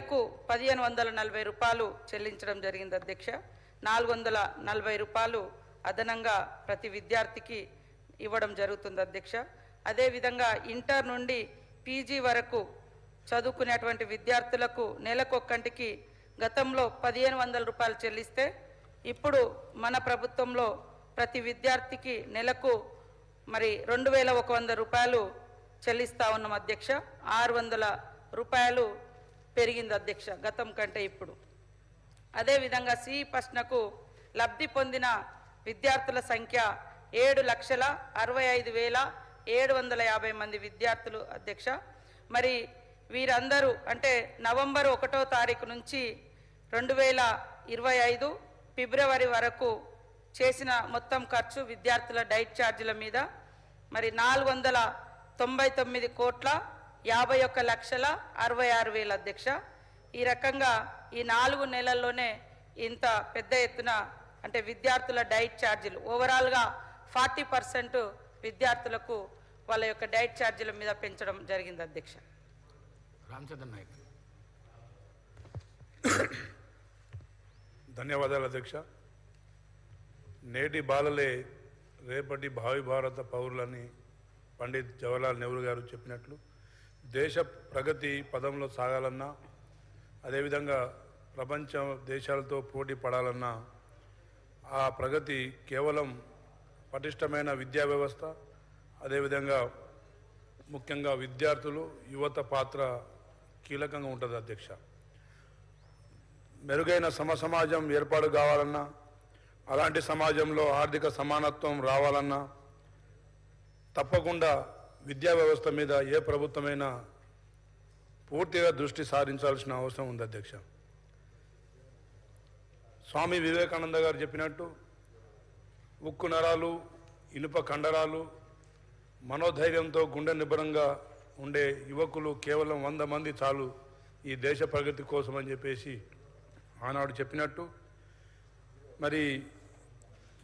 నెలకు పదిహేను వందల నలభై రూపాయలు చెల్లించడం జరిగింది అధ్యక్ష. నాలుగు వందల నలభై రూపాయలు అదనంగా ప్రతి విద్యార్థికి ఇవ్వడం జరుగుతుంది అధ్యక్ష. అదేవిధంగా ఇంటర్ నుండి పీజీ వరకు చదువుకునేటువంటి విద్యార్థులకు నెలకొక్కంటికి గతంలో పదిహేను వందల రూపాయలు చెల్లిస్తే ఇప్పుడు మన ప్రభుత్వంలో ప్రతి విద్యార్థికి నెలకు మరి రెండు వేల ఒక వంద రూపాయలు చెల్లిస్తా ఉన్నాం అధ్యక్ష. ఆరు వందల రూపాయలు పెరిగింది అధ్యక్ష గతం కంటే ఇప్పుడు. అదేవిధంగా సి ప్రశ్నకు లబ్ధి పొందిన విద్యార్థుల సంఖ్య ఏడు లక్షల అరవై ఐదు వేల ఏడు వందల యాభై మంది విద్యార్థులు అధ్యక్ష. మరి వీరందరూ అంటే నవంబర్ ఒకటో తారీఖు నుంచి రెండు వేల ఇరవై ఐదు ఫిబ్రవరి వరకు చేసిన మొత్తం ఖర్చు విద్యార్థుల డైట్ ఛార్జీల మీద. మరి నాలుగు వందల తొంభై తొమ్మిది కోట్ల యాభై ఒక్క లక్షల అరవై ఆరు వేల అధ్యక్ష. ఈ రకంగా ఈ నాలుగు నెలల్లోనే ఇంత పెద్ద ఎత్తున అంటే విద్యార్థుల డైట్ ఛార్జీలు ఓవరాల్గా ఫార్టీ పర్సెంట్ విద్యార్థులకు వాళ్ళ యొక్క డైట్ ఛార్జీల మీద పెంచడం జరిగింది అధ్యక్ష. రామచంద్ర నాయక్. ధన్యవాదాలు అధ్యక్ష. నేటి బాలలే రేపటి భావి భారత పౌరులని పండిత్ జవహర్లాల్ నెహ్రూ గారు చెప్పినట్లు దేశ ప్రగతి పదంలో సాగాలన్నా అదేవిధంగా ప్రపంచ దేశాలతో పోటీ పడాలన్నా ఆ ప్రగతి కేవలం పటిష్టమైన విద్యా వ్యవస్థ అదేవిధంగా ముఖ్యంగా విద్యార్థులు యువత పాత్ర కీలకంగా ఉంటుంది అధ్యక్ష. మెరుగైన సమసమాజం ఏర్పాటు కావాలన్నా అలాంటి సమాజంలో ఆర్థిక సమానత్వం రావాలన్నా తప్పకుండా విద్యా వ్యవస్థ మీద ఏ ప్రభుత్వమైనా పూర్తిగా దృష్టి సారించాల్సిన అవసరం ఉంది అధ్యక్ష. స్వామి వివేకానంద గారు చెప్పినట్టు ఉక్కు నరాలు ఇనుప కండరాలు మనోధైర్యంతో గుండె నిబ్బరంగా ఉండే యువకులు కేవలం వంద మంది చాలు ఈ దేశ ప్రగతి కోసం అని చెప్పేసి ఆనాడు చెప్పినట్టు. మరి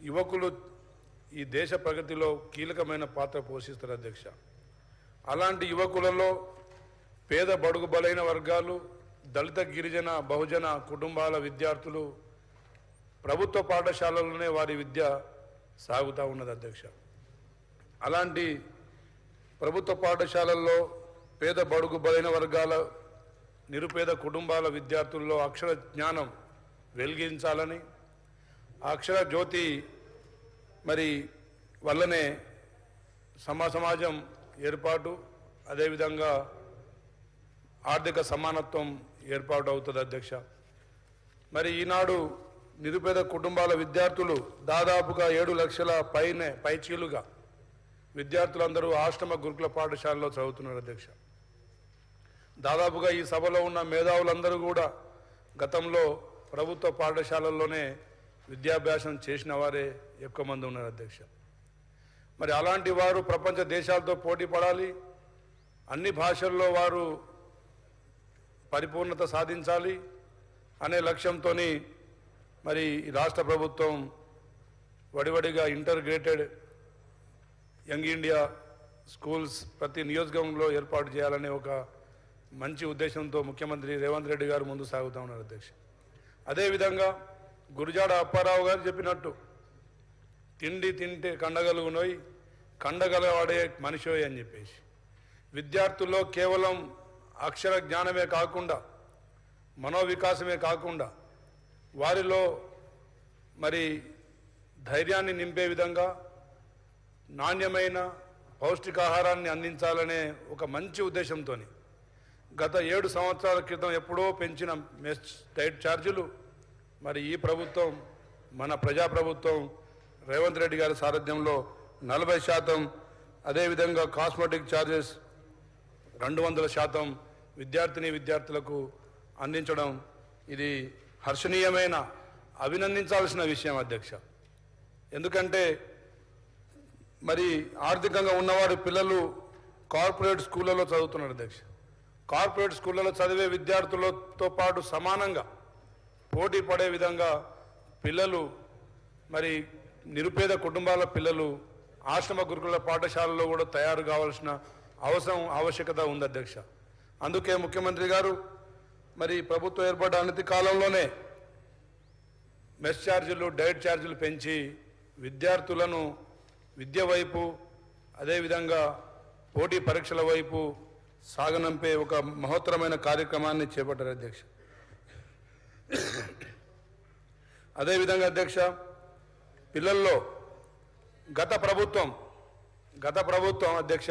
యువకులు ఈ దేశ ప్రగతిలో కీలకమైన పాత్ర పోషిస్తారు అధ్యక్ష. అలాంటి యువకులలో పేద బడుగు బలైన వర్గాలు దళిత గిరిజన బహుజన కుటుంబాల విద్యార్థులు ప్రభుత్వ పాఠశాలలోనే వారి విద్య సాగుతూ ఉన్నది అధ్యక్ష. అలాంటి ప్రభుత్వ పాఠశాలల్లో పేద బడుగు బలైన వర్గాల నిరుపేద కుటుంబాల విద్యార్థుల్లో అక్షర జ్ఞానం వెలిగించాలని అక్షర జ్యోతి మరి వల్లనే సమా సమాజం ఏర్పాటు అదేవిధంగా ఆర్థిక సమానత్వం ఏర్పాటు అవుతుంది అధ్యక్ష. మరి ఈనాడు నిరుపేద కుటుంబాల విద్యార్థులు దాదాపుగా ఏడు లక్షల పైనే పైచీలుగా విద్యార్థులందరూ ఆశ్రమ గురుకుల పాఠశాలలో చదువుతున్నారు అధ్యక్ష. దాదాపుగా ఈ సభలో ఉన్న మేధావులందరూ కూడా గతంలో ప్రభుత్వ పాఠశాలల్లోనే విద్యాభ్యాసం చేసిన వారే ఎక్కువ మంది ఉన్నారు అధ్యక్ష. మరి అలాంటి వారు ప్రపంచ దేశాలతో పోటీ పడాలి అన్ని భాషల్లో వారు పరిపూర్ణత సాధించాలి అనే లక్ష్యంతో మరి ఈ రాష్ట్ర ప్రభుత్వం వడివడిగా ఇంటర్గ్రేటెడ్ యంగ్ ఇండియా స్కూల్స్ ప్రతి నియోజకవర్గంలో ఏర్పాటు చేయాలనే ఒక మంచి ఉద్దేశంతో ముఖ్యమంత్రి రేవంత్ రెడ్డి గారు ముందు సాగుతూ ఉన్నారు అధ్యక్ష. అదేవిధంగా గురుజాడ అప్పారావు గారు చెప్పినట్టు తిండి తింటే కండగలుగునోయి కండగలవాడే మనిషోయ్ అని చెప్పేసి. విద్యార్థుల్లో కేవలం అక్షర జ్ఞానమే కాకుండా మనోవికాసమే కాకుండా వారిలో మరి ధైర్యాన్ని నింపే విధంగా నాణ్యమైన పౌష్టికాహారాన్ని అందించాలనే ఒక మంచి ఉద్దేశంతో గత ఏడు సంవత్సరాల క్రితం ఎప్పుడో పెంచిన మెస్ డైట్ ఛార్జీలు మరి ఈ ప్రభుత్వం మన ప్రజాప్రభుత్వం రేవంత్ రెడ్డి గారి సారథ్యంలో నలభై శాతం అదేవిధంగా కాస్మెటిక్ ఛార్జెస్ రెండు వందల శాతం విద్యార్థిని విద్యార్థులకు అందించడం ఇది హర్షణీయమైన అభినందించాల్సిన విషయం అధ్యక్ష. ఎందుకంటే మరి ఆర్థికంగా ఉన్నవారి పిల్లలు కార్పొరేట్ స్కూళ్ళలో చదువుతున్నారు అధ్యక్ష. కార్పొరేట్ స్కూళ్ళలో చదివే విద్యార్థులతో పాటు సమానంగా పోటీ పడే విధంగా పిల్లలు మరి నిరుపేద కుటుంబాల పిల్లలు ఆశ్రమ గురుకుల పాఠశాలలో కూడా తయారు కావాల్సిన అవసరం ఆవశ్యకత ఉంది అధ్యక్ష. అందుకే ముఖ్యమంత్రి గారు మరి ప్రభుత్వం ఏర్పడ్డ అనతి కాలంలోనే మెస్ ఛార్జీలు డైట్ ఛార్జీలు పెంచి విద్యార్థులను విద్య వైపు అదేవిధంగా పోటీ పరీక్షల వైపు సాగనంపే ఒక మహోత్తరమైన కార్యక్రమాన్ని చేపట్టారు అధ్యక్ష. అదేవిధంగా అధ్యక్ష పిల్లల్లో గత ప్రభుత్వం గత ప్రభుత్వం అధ్యక్ష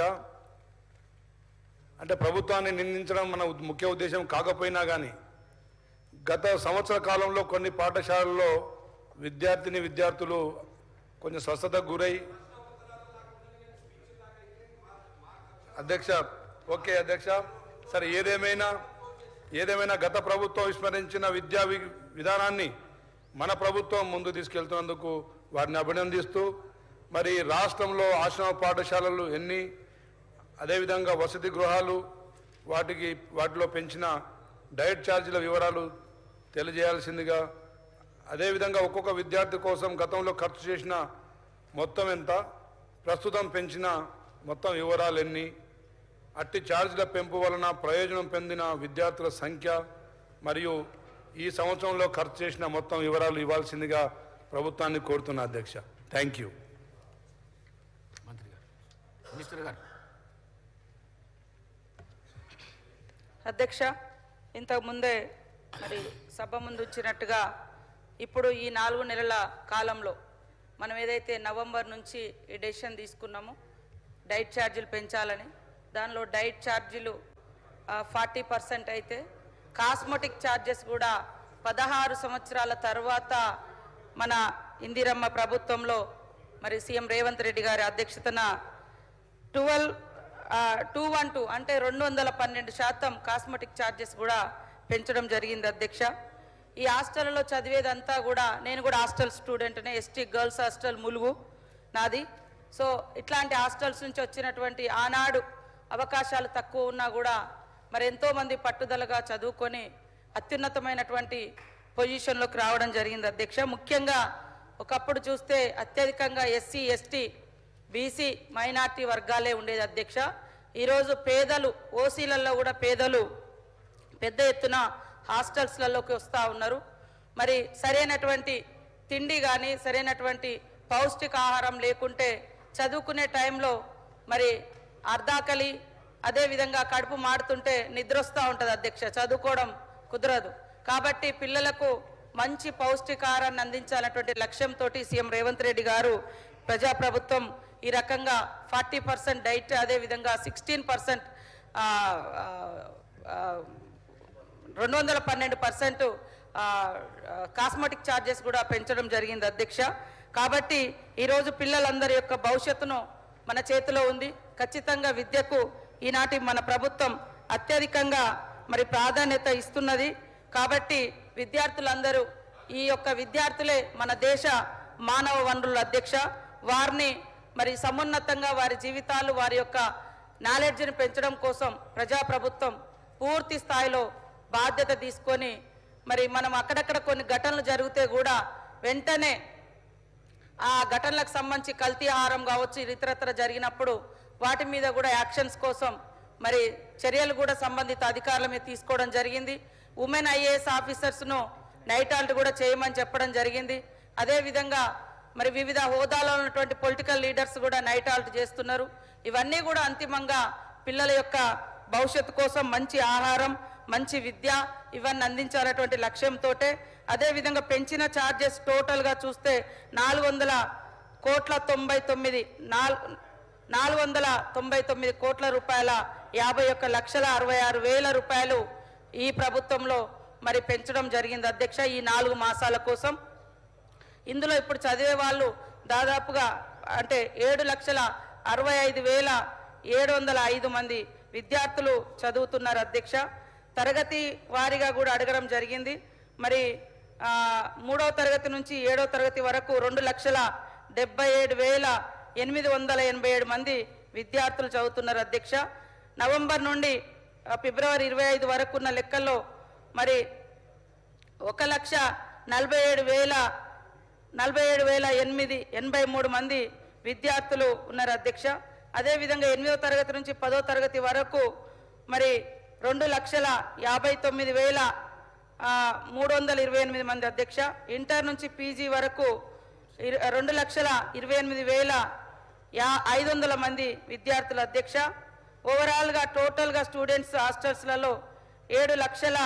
అంటే ప్రభుత్వాన్ని నిందించడం మన ముఖ్య ఉద్దేశం కాకపోయినా కానీ గత సంవత్సర కాలంలో కొన్ని పాఠశాలల్లో విద్యార్థిని విద్యార్థులు కొంచెం స్వస్థతకు గురై అధ్యక్ష ఓకే అధ్యక్ష సరే ఏదేమైనా ఏదేమైనా గత ప్రభుత్వం విస్మరించిన విద్యా వి- విధానాన్ని మన ప్రభుత్వం ముందు తీసుకెళ్తున్నందుకు వారిని అభినందిస్తూ మరి రాష్ట్రంలో ఆశ్రమ పాఠశాలలు ఎన్ని అదేవిధంగా వసతి గృహాలు వాటికి వాటిలో పెంచిన డైట్ ఛార్జీల వివరాలు తెలియజేయాల్సిందిగా అదేవిధంగా ఒక్కొక్క విద్యార్థి కోసం గతంలో ఖర్చు చేసిన మొత్తం ఎంత ప్రస్తుతం పెంచిన మొత్తం వివరాలు ఎన్ని అట్టి ఛార్జీల పెంపు వలన ప్రయోజనం పొందిన విద్యార్థుల సంఖ్య మరియు ఈ సంవత్సరంలో ఖర్చు చేసిన మొత్తం వివరాలు ఇవ్వాల్సిందిగా ప్రభుత్వాన్ని కోరుతున్నా అధ్యక్ష. థ్యాంక్ యూ మంత్రి గారు. మినిస్టర్ గారు. అధ్యక్ష ఇంతకు ముందే మరి సభ ముందు వచ్చినట్టుగా ఇప్పుడు ఈ నాలుగు నెలల కాలంలో మనం ఏదైతే నవంబర్ నుంచి ఈ డెసిషన్ తీసుకున్నామో డైట్ ఛార్జీలు పెంచాలని దానిలో డైట్ ఛార్జీలు ఫార్టీ పర్సెంట్ అయితే. కాస్మెటిక్ ఛార్జెస్ కూడా పదహారు సంవత్సరాల తర్వాత మన ఇందిరమ్మ ప్రభుత్వంలో మరి సీఎం రేవంత్ రెడ్డి గారి అధ్యక్షతన ట్వెల్వ్ టూ వన్ టూ అంటే రెండు వందల పన్నెండు శాతం కాస్మెటిక్ ఛార్జెస్ కూడా పెంచడం జరిగింది అధ్యక్ష. ఈ హాస్టల్లో చదివేదంతా కూడా నేను కూడా హాస్టల్ స్టూడెంట్నే ఎస్టీ గర్ల్స్ హాస్టల్ ములుగు నాది. సో ఇట్లాంటి హాస్టల్స్ నుంచి వచ్చినటువంటి ఆనాడు అవకాశాలు తక్కువ ఉన్నా కూడా మరి ఎంతోమంది పట్టుదలగా చదువుకొని అత్యున్నతమైనటువంటి పొజిషన్లోకి రావడం జరిగింది అధ్యక్ష. ముఖ్యంగా ఒకప్పుడు చూస్తే అత్యధికంగా ఎస్సీ ఎస్టీ బీసీ మైనార్టీ వర్గాలే ఉండేది అధ్యక్ష. ఈరోజు పేదలు ఓసీలలో కూడా పేదలు పెద్ద ఎత్తున హాస్టల్స్లలోకి వస్తూ ఉన్నారు. మరి సరైనటువంటి తిండి కానీ సరైనటువంటి పౌష్టికాహారం లేకుంటే చదువుకునే టైంలో మరి అర్ధాకలి అదేవిధంగా కడుపు మాడుతుంటే నిద్ర వస్తూ ఉంటుంది అధ్యక్ష. చదువుకోవడం కుదరదు. కాబట్టి పిల్లలకు మంచి పౌష్టికారాన్ని అందించాలన్నటువంటి లక్ష్యంతో సీఎం రేవంత్ రెడ్డి గారు ప్రజాప్రభుత్వం ఈ రకంగా ఫార్టీ పర్సెంట్ డైట్ అదేవిధంగా సిక్స్టీన్ పర్సెంట్ రెండు వందల పన్నెండు పర్సెంట్ కాస్మెటిక్ ఛార్జెస్ కూడా పెంచడం జరిగింది అధ్యక్ష. కాబట్టి ఈరోజు పిల్లలందరి యొక్క భవిష్యత్తును మన చేతిలో ఉంది. ఖచ్చితంగా విద్యకు ఈనాటి మన ప్రభుత్వం అత్యధికంగా మరి ప్రాధాన్యత ఇస్తున్నది. కాబట్టి విద్యార్థులందరూ ఈ యొక్క విద్యార్థులే మన దేశ మానవ వనరుల అధ్యక్ష. వారిని మరి సమున్నతంగా వారి జీవితాలు వారి యొక్క నాలెడ్జ్ని పెంచడం కోసం ప్రజాప్రభుత్వం పూర్తి స్థాయిలో బాధ్యత తీసుకొని మరి మనం అక్కడక్కడ కొన్ని ఘటనలు జరిగితే కూడా వెంటనే ఆ ఘటనలకు సంబంధించి కల్తీ ఆహారం కావచ్చు ఇతరత్ర జరిగినప్పుడు వాటి మీద కూడా యాక్షన్స్ కోసం మరి చర్యలు కూడా సంబంధిత అధికారుల మీద తీసుకోవడం జరిగింది. ఉమెన్ ఐఏఎస్ ఆఫీసర్స్ను నైట్ ఆల్ట్ కూడా చేయమని చెప్పడం జరిగింది. అదేవిధంగా మరి వివిధ హోదాలో ఉన్నటువంటి పొలిటికల్ లీడర్స్ కూడా నైట్ ఆల్ట్ చేస్తున్నారు. ఇవన్నీ కూడా అంతిమంగా పిల్లల యొక్క భవిష్యత్తు కోసం మంచి ఆహారం మంచి విద్య ఇవన్నీ అందించాలన్నటువంటి లక్ష్యంతో అదేవిధంగా పెంచిన ఛార్జెస్ టోటల్గా చూస్తే నాలుగు వందల కోట్ల తొంభై తొమ్మిది నాలుగు నాలుగు వందల తొంభై తొమ్మిది కోట్ల రూపాయల యాభై ఒక్క లక్షల అరవై ఆరు వేల రూపాయలు ఈ ప్రభుత్వంలో మరి పెంచడం జరిగింది. అధ్యక్ష ఈ నాలుగు మాసాల కోసం ఇందులో ఇప్పుడు చదివే వాళ్ళు దాదాపుగా అంటే ఏడు లక్షల అరవై ఐదు వేల ఏడు వందల ఐదు మంది విద్యార్థులు చదువుతున్నారు అధ్యక్ష. తరగతి వారీగా కూడా అడగడం జరిగింది. మరి మూడవ తరగతి నుంచి ఏడవ తరగతి వరకు రెండు లక్షల డెబ్బై ఏడు వేల ఎనిమిది వందల ఎనభై ఏడు మంది విద్యార్థులు చదువుతున్నారు అధ్యక్ష. నవంబర్ నుండి ఫిబ్రవరి ఇరవై ఐదు వరకు ఉన్న లెక్కల్లో మరి ఒక లక్ష నలభై ఏడు వేల నలభై ఏడు వేల ఎనిమిది ఎనభై మూడు మంది విద్యార్థులు ఉన్నారు అధ్యక్ష. అదేవిధంగా ఎనిమిదో తరగతి నుంచి పదో తరగతి వరకు మరి రెండు లక్షల యాభై తొమ్మిది వేల మూడు వందల ఇరవై ఎనిమిది మంది అధ్యక్ష. ఇంటర్ నుంచి పీజీ వరకు రెండు లక్షల ఇరవై ఎనిమిది వేల యా ఐదు వందల మంది విద్యార్థుల అధ్యక్ష. ఓవరాల్గా టోటల్గా స్టూడెంట్స్ హాస్టల్స్లలో ఏడు లక్షల